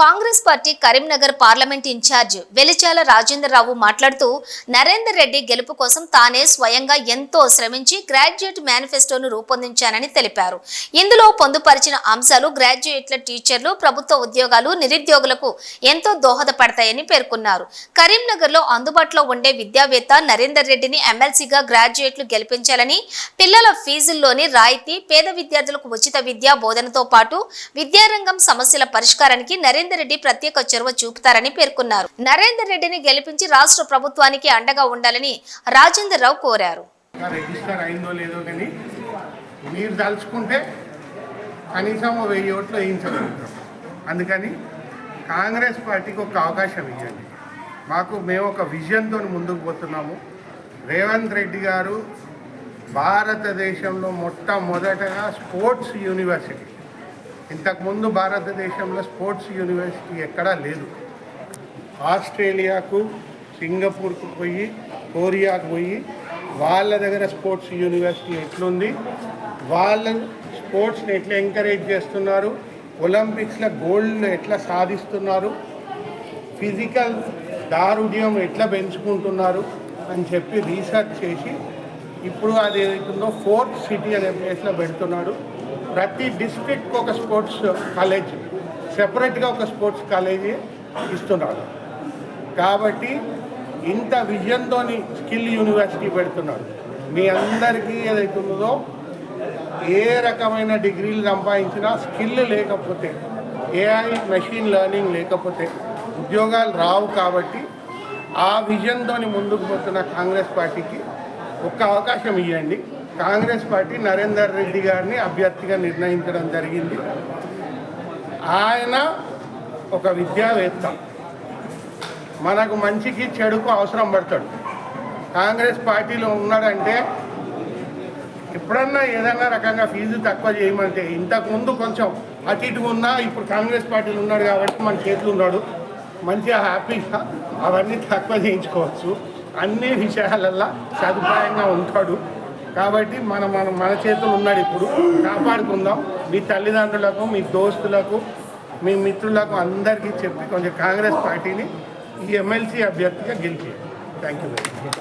Congress party Karimnagar parliament incharge Velichala Rajendra Rao మాట్లాడుతూ నరేందర్ రెడ్డి గెలుపు కోసం తానే స్వయంగా ఎంతో శ్రమించి గ్రాడ్యుయేట్ మేనిఫెస్టోను రూపొందించానని తెలిపారు. ఇందులో పొందుపరిచిన అంశాలు గ్రాడ్యుయేట్ల టీచర్లు ప్రభుత్వ ఉద్యోగాలు నిరుద్యోగులకు ఎంతో దోహదపడతాయని పేర్కొన్నారు. కరీంనగర్లో అందుబాటులో ఉండే విద్యావేత్త నరేందర్ రెడ్డిని ఎమ్మెల్సీగా గ్రాడ్యుయేట్లు గెలిపించాలని పిల్లల ఫీజుల్లోని రాయితీ పేద విద్యార్థులకు ఉచిత విద్యా బోధనతో పాటు విద్యారంగం సమస్యల పరిష్కారానికి నరేంద్ర రెడ్డి ప్రత్యేక చొరవ చూపుతారని పేర్కొన్నారు. నరేందర్ రెడ్డిని గెలిపించి రాష్ట్ర ప్రభుత్వానికి అండగా ఉండాలని రాజేందర్ రావు కోరారు. రిజిస్టర్ అయిందో లేదో కానీ మీరు తలుచుకుంటే కనీసం వెయ్యి ఓట్లు వేయించగలుగుతాం. అందుకని కాంగ్రెస్ పార్టీకి ఒక అవకాశం ఇవ్వండి. మాకు మేము ఒక విజన్తో ముందుకు పోతున్నాము. రేవంత్ రెడ్డి గారు భారతదేశంలో మొట్టమొదటగా స్పోర్ట్స్ యూనివర్సిటీ ఇంతకుముందు భారతదేశంలో స్పోర్ట్స్ యూనివర్సిటీ ఎక్కడా లేదు. ఆస్ట్రేలియాకు సింగపూర్కు పోయి కొరియాకు పోయి వాళ్ళ దగ్గర స్పోర్ట్స్ యూనివర్సిటీ ఎట్లుంది? వాళ్ళ స్పోర్ట్స్ని ఎట్లా ఎంకరేజ్ చేస్తున్నారు? ఒలింపిక్స్లో గోల్డ్ ఎట్లా సాధిస్తున్నారు? ఫిజికల్ దారుఢ్యం ఎట్లా పెంచుకుంటున్నారు? అని చెప్పి రీసెర్చ్ చేసి ఇప్పుడు అది ఏదైతుందో ఫోర్త్ సిటీ అనే ప్లేస్లో పెడుతున్నాడు. ప్రతి డిస్ట్రిక్ట్కి ఒక స్పోర్ట్స్ కాలేజ్ సెపరేట్గా ఒక స్పోర్ట్స్ కాలేజీ ఇస్తున్నాడు కాబట్టి ఇంత విజన్తో స్కిల్ యూనివర్సిటీ పెడుతున్నాడు మీ అందరికీ ఏదైతుందో ఏ రకమైన డిగ్రీలు సంపాదించినా స్కిల్ లేకపోతే ఏఐ మెషిన్ లెర్నింగ్ లేకపోతే ఉద్యోగాలు రావు కాబట్టి ఆ విజన్తో ముందుకు పోతున్న కాంగ్రెస్ పార్టీకి ఒక్క అవకాశం ఇవ్వండి కాంగ్రెస్ పార్టీ నరేందర్ రెడ్డి గారిని అభ్యర్థిగా నిర్ణయించడం జరిగింది. ఆయన ఒక విద్యావేత్త. మనకు మంచికి చెడుకు అవసరం పడతాడు. కాంగ్రెస్ పార్టీలో ఉన్నాడంటే ఎప్పుడన్నా ఏదైనా రకంగా ఫీజు తక్కువ చేయమంటే ఇంతకుముందు కొంచెం అటు ఇటు ఉన్నా ఇప్పుడు కాంగ్రెస్ పార్టీలో ఉన్నాడు కాబట్టి మన చేతులు ఉన్నాడు. మంచిగా హ్యాపీగా అవన్నీ తక్కువ చేయించుకోవచ్చు. అన్ని విషయాలల్లో సదుపాయంగా ఉంటాడు. కాబట్టి మన మన మన చేతులు ఉన్నాడు ఇప్పుడు. కాపాడుకుందాం. మీ తల్లిదండ్రులకు మీ దోస్తులకు మీ మిత్రులకు అందరికీ చెప్పి కొంచెం కాంగ్రెస్ పార్టీని ఈ ఎమ్మెల్సీ అభ్యర్థిగా గెలిచి థ్యాంక్ యూ